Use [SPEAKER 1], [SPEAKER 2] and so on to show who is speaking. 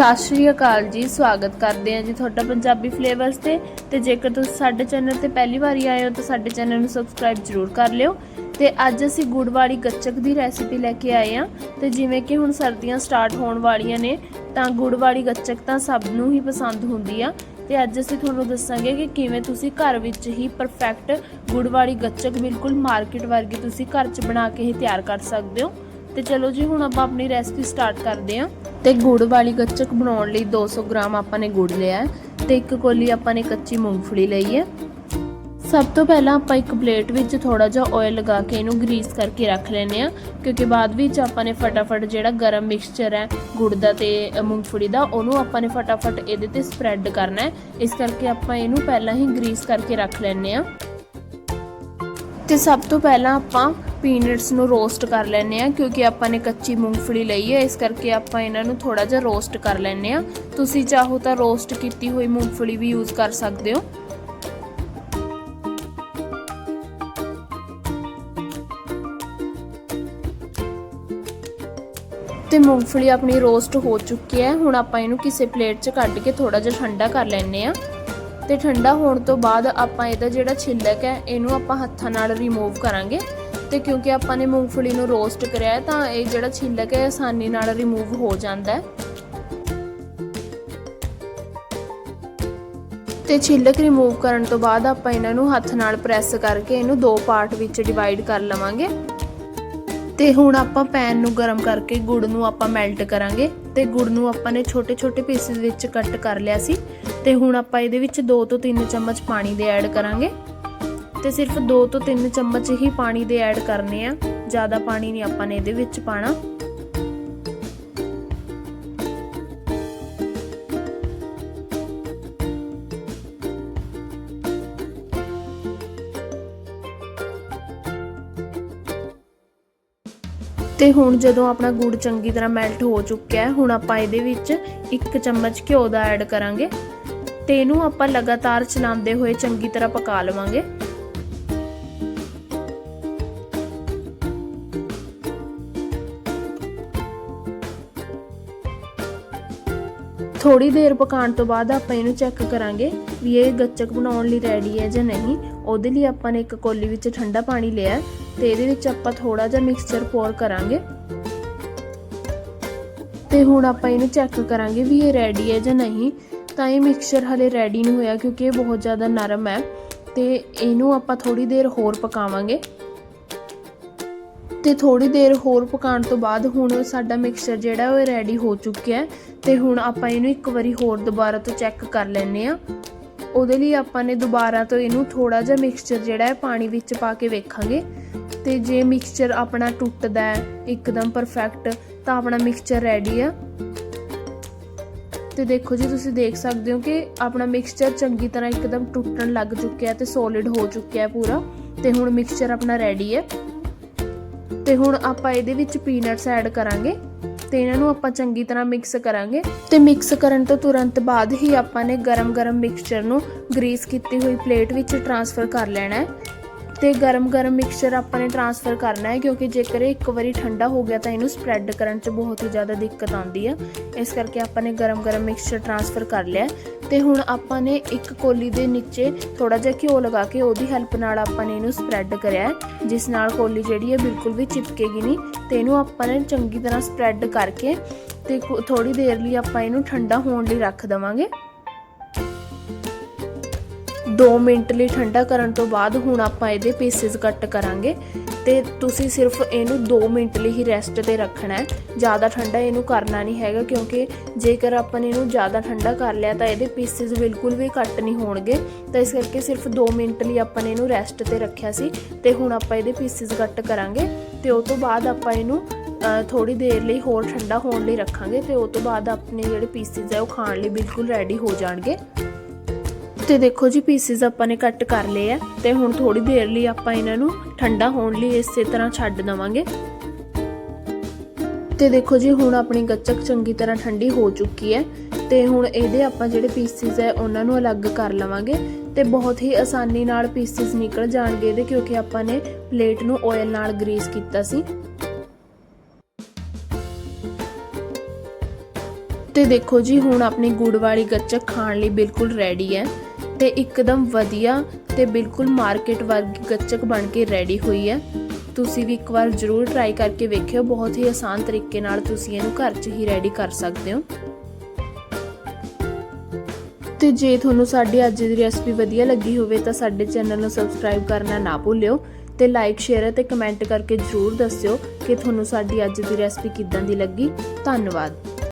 [SPEAKER 1] ਸਤਿ ਸ਼੍ਰੀ ਅਕਾਲ ਜੀ, ਸਵਾਗਤ ਕਰਦੇ ਹਾਂ ਜੀ ਤੁਹਾਡਾ ਪੰਜਾਬੀ ਫਲੇਵਰਸ ਤੇ। ਤੇ ਜੇਕਰ ਤੁਸੀਂ ਸਾਡੇ ਚੈਨਲ ਤੇ ਪਹਿਲੀ ਵਾਰੀ ਆਏ ਹੋ, ਤਾਂ ਸਾਡੇ ਚੈਨਲ ਨੂੰ ਸਬਸਕ੍ਰਾਈਬ ਜ਼ਰੂਰ ਕਰ ਲਿਓ। ਤੇ ਅੱਜ ਅਸੀਂ ਗੁੜ ਵਾਲੀ ਗੱਚਕ ਦੀ ਰੈਸਿਪੀ ਲੈ ਕੇ ਆਏ ਹਾਂ। ਤੇ ਜਿਵੇਂ ਕਿ ਹੁਣ ਸਰਦੀਆਂ ਸਟਾਰਟ ਹੋਣ ਵਾਲੀਆਂ ਨੇ, ਤਾਂ ਗੁੜ ਵਾਲੀ ਗੱਚਕ ਤਾਂ ਸਭ ਨੂੰ ਹੀ ਪਸੰਦ ਹੁੰਦੀ ਆ। ਤੇ ਅੱਜ ਅਸੀਂ ਤੁਹਾਨੂੰ ਦੱਸਾਂਗੇ ਕਿ ਕਿਵੇਂ ਤੁਸੀਂ ਘਰ ਵਿੱਚ ਹੀ ਪਰਫੈਕਟ ਗੁੜ ਵਾਲੀ ਗੱਚਕ ਬਿਲਕੁਲ ਮਾਰਕੀਟ ਵਰਗੀ ਤੁਸੀਂ ਘਰ 'ਚ ਬਣਾ ਕੇ ਹੀ ਤਿਆਰ ਕਰ ਸਕਦੇ ਹੋ। ਤੇ ਚਲੋ ਜੀ, ਹੁਣ ਆਪਾਂ ਆਪਣੀ ਰੈਸਪੀ ਸਟਾਰਟ ਕਰਦੇ ਹਾਂ। ਤੇ ਗੁੜ ਵਾਲੀ ਗੱਚਕ ਬਣਾਉਣ ਲਈ 200 ਗ੍ਰਾਮ ਆਪਾਂ ਨੇ ਗੁੜ ਲਿਆ ਹੈ ਤੇ ਇੱਕ ਕੋਲੀ ਆਪਾਂ ਨੇ ਕੱਚੀ ਮੂੰਗਫਲੀ ਲਈ ਹੈ। ਸਭ ਤੋਂ ਪਹਿਲਾਂ ਆਪਾਂ ਇੱਕ ਪਲੇਟ ਵਿੱਚ ਥੋੜਾ ਜਿਹਾ ਆਇਲ ਲਗਾ ਕੇ ਇਹਨੂੰ ਗਰੀਸ ਕਰਕੇ ਰੱਖ ਲੈਨੇ ਆ ਕਿਉਂਕਿ ਬਾਅਦ ਵਿੱਚ ਆਪਾਂ ਨੇ ਫਟਾਫਟ ਜਿਹੜਾ ਗਰਮ ਮਿਕਸਚਰ ਹੈ ਗੁੜ ਦਾ ਤੇ ਮੂੰਗਫਲੀ ਦਾ, ਉਹਨੂੰ ਆਪਾਂ ਨੇ ਫਟਾਫਟ ਇਹਦੇ ਤੇ ਸਪਰੈਡ ਕਰਨਾ ਹੈ। ਇਸ ਕਰਕੇ ਆਪਾਂ ਇਹਨੂੰ ਪਹਿਲਾਂ ਹੀ ਗਰੀਸ ਕਰਕੇ ਰੱਖ ਲੈਨੇ ਆ ਤੇ ਸਭ ਤੋਂ ਪਹਿਲਾਂ ਆਪਾਂ ਪੀਨਟਸ ਨੂੰ ਰੋਸਟ ਕਰ ਲੈਨੇ ਆ ਕਿਉਂਕਿ ਆਪਾਂ ਨੇ ਕੱਚੀ ਮੂੰਗਫਲੀ ਲਈ ਹੈ, ਇਸ ਕਰਕੇ ਆਪਾਂ ਇਹਨਾਂ ਨੂੰ ਥੋੜਾ ਜਿਹਾ ਰੋਸਟ ਕਰ ਲੈਨੇ ਆ ਤੁਸੀਂ ਚਾਹੋ ਤਾਂ ਰੋਸਟ ਕੀਤੀ ਹੋਈ ਮੂੰਗਫਲੀ ਵੀ ਯੂਜ਼ ਕਰ ਸਕਦੇ ਹੋ। ਤੇ ਮੂੰਗਫਲੀ ਆਪਣੀ ਰੋਸਟ ਹੋ ਚੁੱਕੀ ਹੈ। ਹੁਣ ਆਪਾਂ ਇਹਨੂੰ ਕਿਸੇ ਪਲੇਟ 'ਚ ਕੱਢ ਕੇ ਥੋੜਾ ਜਿਹਾ ਠੰਡਾ ਕਰ ਲੈਨੇ ਆ ਤੇ ਠੰਡਾ ਹੋਣ ਤੋਂ ਬਾਅਦ ਆਪਾਂ ਇਹਦਾ ਜਿਹੜਾ ਛਿੱਲਕ ਹੈ, ਇਹਨੂੰ ਆਪਾਂ ਹੱਥਾਂ ਨਾਲ ਰਿਮੂਵ ਕਰਾਂਗੇ। ਤੇ ਕਿਉਂਕਿ ਆਪਾਂ ਨੇ ਮੂੰਗਫਲੀ ਨੂੰ ਰੋਸਟ ਕਰਿਆ ਹੈ, ਤਾਂ ਇਹ ਜਿਹੜਾ ਛਿੱਲਕ ਹੈ, ਆਸਾਨੀ ਨਾਲ ਰਿਮੂਵ ਹੋ ਜਾਂਦਾ ਹੈ। ਤੇ ਛਿੱਲਕ ਰਿਮੂਵ ਕਰਨ ਤੋਂ ਬਾਅਦ ਆਪਾਂ ਇਹਨਾਂ ਨੂੰ ਹੱਥ ਨਾਲ ਪ੍ਰੈਸ ਕਰਕੇ ਇਹਨੂੰ ਦੋ ਪਾਰਟ ਵਿੱਚ ਡਿਵਾਈਡ ਕਰ ਲਵਾਂਗੇ। ਤੇ ਹੁਣ ਆਪਾਂ ਪੈਨ ਨੂੰ ਗਰਮ ਕਰਕੇ ਗੁੜ ਨੂੰ ਆਪਾਂ ਮੈਲਟ ਕਰਾਂਗੇ ਤੇ ਗੁੜ ਨੂੰ ਆਪਾਂ ਨੇ ਛੋਟੇ-ਛੋਟੇ ਪੀਸਿਸ ਵਿੱਚ ਕੱਟ ਕਰ ਲਿਆ ਸੀ। ਤੇ ਹੁਣ ਆਪਾਂ ਇਹਦੇ ਵਿੱਚ 2 ਤੋਂ 3 ਚਮਚ ਪਾਣੀ ਦੇ ਐਡ ਕਰਾਂਗੇ। ਤੇ ਸਿਰਫ 2 ਤੋਂ 3 ਚਮਚ ਹੀ ਪਾਣੀ ਦੇ ਐਡ ਕਰਨੇ ਆ। ਜ਼ਿਆਦਾ ਪਾਣੀ ਨਹੀਂ ਆਪਾਂ ਨੇ ਇਹਦੇ ਵਿੱਚ ਪਾਣਾ। ਤੇ ਹੁਣ ਜਦੋਂ ਆਪਣਾ ਗੁੜ ਚੰਗੀ ਤਰ੍ਹਾਂ ਮੈਲਟ ਹੋ ਚੁੱਕਿਆ ਹੈ, ਹੁਣ ਆਪਾਂ ਇਹਦੇ ਵਿੱਚ 1 ਚਮਚ ਘਿਓ ਦਾ ਐਡ ਕਰਾਂਗੇ। ਤੇ ਇਹਨੂੰ ਆਪਾਂ ਲਗਾਤਾਰ ਚਲਾਉਂਦੇ ਹੋਏ ਚੰਗੀ ਤਰ੍ਹਾਂ ਪਕਾ ਲਵਾਂਗੇ। ਥੋੜੀ ਦੇਰ ਪਕਾਉਣ ਤੋਂ ਬਾਅਦ ਆਪਾਂ ਇਹਨੂੰ ਚੈੱਕ ਕਰਾਂਗੇ ਵੀ ਇਹ ਗੱਚਕ ਬਣਾਉਣ ਲਈ ਰੈਡੀ ਹੈ ਜਾਂ ਨਹੀਂ। ਉਹਦੇ ਲਈ ਆਪਾਂ ਨੇ ਇੱਕ ਕੋਲੀ ਵਿੱਚ ਠੰਡਾ ਪਾਣੀ ਲਿਆ ਤੇ ਇਹਦੇ ਵਿੱਚ ਆਪਾਂ ਥੋੜਾ ਜਿਹਾ ਮਿਕਸਚਰ ਪੋਰ ਕਰਾਂਗੇ। ਤੇ ਹੁਣ ਆਪਾਂ ਇਹਨੂੰ ਚੈੱਕ ਕਰਾਂਗੇ ਵੀ ਇਹ ਰੈਡੀ ਹੈ ਜਾਂ ਨਹੀਂ। ਤਾਂ ਇਹ ਮਿਕਸਚਰ ਹਲੇ ਰੈਡੀ ਨਹੀਂ ਹੋਇਆ ਕਿਉਂਕਿ ਇਹ ਬਹੁਤ ਜ਼ਿਆਦਾ ਨਰਮ ਹੈ ਤੇ ਇਹਨੂੰ ਆਪਾਂ ਥੋੜੀ ਦੇਰ ਹੋਰ ਪਕਾਵਾਂਗੇ। ਤੇ ਥੋੜੀ ਦੇਰ ਹੋਰ ਪਕਾਉਣ ਤੋਂ ਬਾਅਦ ਹੁਣ ਸਾਡਾ ਮਿਕਸਚਰ ਜਿਹੜਾ ਉਹ ਰੈਡੀ ਹੋ ਚੁੱਕਿਆ ਹੈ ਤੇ ਹੁਣ ਆਪਾਂ ਇਹਨੂੰ ਇੱਕ ਵਾਰੀ ਹੋਰ ਦੁਬਾਰਾ ਤੋਂ ਚੈੱਕ ਕਰ ਲੈਨੇ ਆ ਉਹਦੇ ਲਈ ਆਪਾਂ ਨੇ ਦੁਬਾਰਾ ਤੋਂ ਇਹਨੂੰ ਥੋੜਾ ਜਿਹਾ ਮਿਕਸਚਰ ਜਿਹੜਾ ਹੈ ਪਾਣੀ ਵਿੱਚ ਪਾ ਕੇ ਵੇਖਾਂਗੇ। ਤੇ ਜੇ ਮਿਕਸਚਰ ਆਪਣਾ ਟੁੱਟਦਾ ਹੈ, ਇੱਕਦਮ ਪਰਫੈਕਟ ਤਾਂ ਆਪਣਾ ਮਿਕਸਚਰ ਰੈਡੀ ਆ। ਤੇ ਦੇਖੋ ਜੀ, ਤੁਸੀਂ ਦੇਖ ਸਕਦੇ ਹੋ ਕਿ ਆਪਣਾ ਮਿਕਸਚਰ ਚੰਗੀ ਤਰ੍ਹਾਂ ਇੱਕਦਮ ਟੁੱਟਣ ਲੱਗ ਚੁੱਕਿਆ ਤੇ ਸੋਲਿਡ ਹੋ ਚੁੱਕਿਆ ਹੈ ਪੂਰਾ। ਤੇ ਹੁਣ ਮਿਕਸਚਰ ਆਪਣਾ ਰੈਡੀ ਹੈ। ਤੇ ਹੁਣ ਆਪਾਂ ਇਹਦੇ ਵਿੱਚ ਪੀਨਟਸ ਐਡ ਕਰਾਂਗੇ ਤੇ ਇਹਨਾਂ ਨੂੰ ਆਪਾਂ ਚੰਗੀ ਤਰ੍ਹਾਂ ਮਿਕਸ ਕਰਾਂਗੇ ਤੇ ਮਿਕਸ ਕਰਨ ਤੋਂ ਤੁਰੰਤ ਬਾਅਦ ਹੀ ਆਪਾਂ ਨੇ ਗਰਮ-ਗਰਮ ਮਿਕਸਚਰ ਨੂੰ ਗ੍ਰੀਸ ਕੀਤੀ ਹੋਈ ਪਲੇਟ ਵਿੱਚ ਟ੍ਰਾਂਸਫਰ ਕਰ ਲੈਣਾ ਹੈ। ਤੇ ਗਰਮ-ਗਰਮ ਮਿਕਸਚਰ ਆਪਾਂ ਨੇ ਟ੍ਰਾਂਸਫਰ ਕਰਨਾ ਹੈ, ਕਿਉਂਕਿ ਜੇਕਰ ਇਹ ਇੱਕ ਵਾਰੀ ਠੰਡਾ ਹੋ ਗਿਆ ਤਾਂ ਇਹਨੂੰ ਸਪਰੈਡ ਕਰਨ 'ਚ ਬਹੁਤ ਹੀ ਜ਼ਿਆਦਾ ਦਿੱਕਤ ਆਉਂਦੀ ਆ ਇਸ ਕਰਕੇ ਆਪਾਂ ਨੇ ਗਰਮ-ਗਰਮ ਮਿਕਸਚਰ ਟ੍ਰਾਂਸਫਰ ਕਰ ਲਿਆ ਤੇ ਹੁਣ ਆਪਾਂ ਨੇ ਇੱਕ ਕੋਲੀ ਦੇ ਨੀਚੇ ਥੋੜਾ ਜਿਹਾ ਘਿਓ ਲਗਾ ਕੇ ਉਹਦੀ ਹੈਲਪ ਨਾਲ ਆਪਾਂ ਨੇ ਇਹਨੂੰ ਸਪਰੈਡ ਕਰਿਆ ਜਿਸ ਨਾਲ ਕੋਲੀ ਜਿਹੜੀ ਹੈ ਬਿਲਕੁਲ ਵੀ ਚਿਪਕੇਗੀ ਨਹੀਂ। ਤੇ ਇਹਨੂੰ ਆਪਾਂ ਨੇ ਚੰਗੀ ਤਰ੍ਹਾਂ ਸਪਰੈਡ ਕਰਕੇ ਤੇ ਥੋੜੀ ਦੇਰ ਲਈ ਆਪਾਂ ਇਹਨੂੰ ਠੰਡਾ ਹੋਣ ਲਈ ਰੱਖ ਦਵਾਂਗੇ। 2 ਮਿੰਟ ਲਈ ਠੰਡਾ ਕਰਨ ਤੋਂ ਬਾਅਦ ਹੁਣ ਆਪਾਂ ਇਹਦੇ ਪੀਸਿਸ ਕੱਟ ਕਰਾਂਗੇ ਤੇ ਤੁਸੀਂ ਸਿਰਫ ਇਹਨੂੰ 2 ਮਿੰਟ ਲਈ ਹੀ ਰੈਸਟ ਤੇ ਰੱਖਣਾ ਹੈ। ਜ਼ਿਆਦਾ ਠੰਡਾ ਇਹਨੂੰ ਕਰਨਾ ਨਹੀਂ ਹੈਗਾ ਕਿਉਂਕਿ ਜੇਕਰ ਆਪਾਂ ਨੇ ਇਹਨੂੰ ਜ਼ਿਆਦਾ ਠੰਡਾ ਕਰ ਲਿਆ ਤਾਂ ਇਹਦੇ ਪੀਸਿਸ ਬਿਲਕੁਲ ਵੀ ਕੱਟ ਨਹੀਂ ਹੋਣਗੇ। ਤਾਂ ਇਸ ਕਰਕੇ ਸਿਰਫ 2 ਮਿੰਟ ਲਈ ਆਪਾਂ ਨੇ ਇਹਨੂੰ ਰੈਸਟ ਤੇ ਰੱਖਿਆ ਸੀ ਤੇ ਹੁਣ ਆਪਾਂ ਇਹਦੇ ਪੀਸਿਸ ਕੱਟ ਕਰਾਂਗੇ ਤੇ ਉਸ ਤੋਂ ਬਾਅਦ ਆਪਾਂ ਇਹਨੂੰ ਥੋੜੀ ਦੇਰ ਲਈ ਹੋਰ ਠੰਡਾ ਹੋਣ ਲਈ ਰੱਖਾਂਗੇ ਤੇ ਉਸ ਤੋਂ ਬਾਅਦ ਆਪਣੇ ਜਿਹੜੇ ਪੀਸਿਸ ਹੈ ਉਹ ਖਾਣ ਲਈ ਬਿਲਕੁਲ ਰੈਡੀ ਹੋ ਜਾਣਗੇ। ਤੇ ਦੇਖੋ ਜੀ ਪੀਸਿਸ ਆਪਾਂ ਨੇ ਕੱਟ ਕਰ ਲਏ ਆ ਤੇ ਹੁਣ ਥੋੜੀ ਦੇਰ ਲਈ ਆਪਾਂ ਇਹਨਾਂ ਨੂੰ ਠੰਡਾ ਹੋਣ ਲਈ ਇਸੇ ਤਰ੍ਹਾਂ ਛੱਡ ਦਵਾਂਗੇ। ਤੇ ਦੇਖੋ ਜੀ ਹੁਣ ਆਪਣੀ ਗੱਚਕ ਚੰਗੀ ਤਰ੍ਹਾਂ ਠੰਡੀ ਹੋ ਚੁੱਕੀ ਹੈ ਤੇ ਹੁਣ ਇਹਦੇ ਆਪਾਂ ਜਿਹੜੇ ਪੀਸਿਸ ਹੈ ਉਹਨਾਂ ਨੂੰ ਅਲੱਗ ਕਰ ਲਵਾਂਗੇ ਤੇ ਬਹੁਤ ਹੀ ਆਸਾਨੀ ਨਾਲ ਪੀਸਿਸ ਨਿਕਲ ਜਾਣਗੇ ਇਹਦੇ ਕਿਉਂਕਿ ਆਪਾਂ ਨੇ ਪਲੇਟ ਨੂੰ ਆਇਲ ਨਾਲ ਗਰੀਸ ਕੀਤਾ ਸੀ। ਤੇ ਦੇਖੋ ਜੀ ਹੁਣ ਆਪਣੀ ਗੁੜ ਵਾਲੀ ਗੱਚਕ ਖਾਣ ਲਈ ਬਿਲਕੁਲ ਰੈਡੀ ਹੈ। ਤੇ ਇੱਕਦਮ ਵਧੀਆ ਤੇ ਬਿਲਕੁਲ ਮਾਰਕੀਟ ਵਰਗੀ ਗੱਚਕ ਬਣ ਕੇ ਰੈਡੀ ਹੋਈ ਹੈ। ਤੁਸੀਂ ਵੀ ਇੱਕ ਵਾਰ ਜ਼ਰੂਰ ਟਰਾਈ ਕਰਕੇ ਵੇਖਿਓ, ਬਹੁਤ ਹੀ ਆਸਾਨ ਤਰੀਕੇ ਨਾਲ ਤੁਸੀਂ ਇਹਨੂੰ ਘਰ 'ਚ ਹੀ ਰੈਡੀ ਕਰ ਸਕਦੇ ਹੋ। ਤੇ ਜੇ ਤੁਹਾਨੂੰ ਸਾਡੀ ਅੱਜ ਦੀ ਰੈਸਪੀ ਵਧੀਆ ਲੱਗੀ ਹੋਵੇ ਤਾਂ ਸਾਡੇ ਚੈਨਲ ਨੂੰ ਸਬਸਕ੍ਰਾਈਬ ਕਰਨਾ ਨਾ ਭੁੱਲਿਓ ਤੇ ਲਾਈਕ ਸ਼ੇਅਰ ਅਤੇ ਕਮੈਂਟ ਕਰਕੇ ਜਰੂਰ ਦੱਸਿਓ ਕਿ ਤੁਹਾਨੂੰ ਸਾਡੀ ਅੱਜ ਦੀ ਰੈਸਪੀ ਕਿੱਦਾਂ ਦੀ ਲੱਗੀ। ਧੰਨਵਾਦ।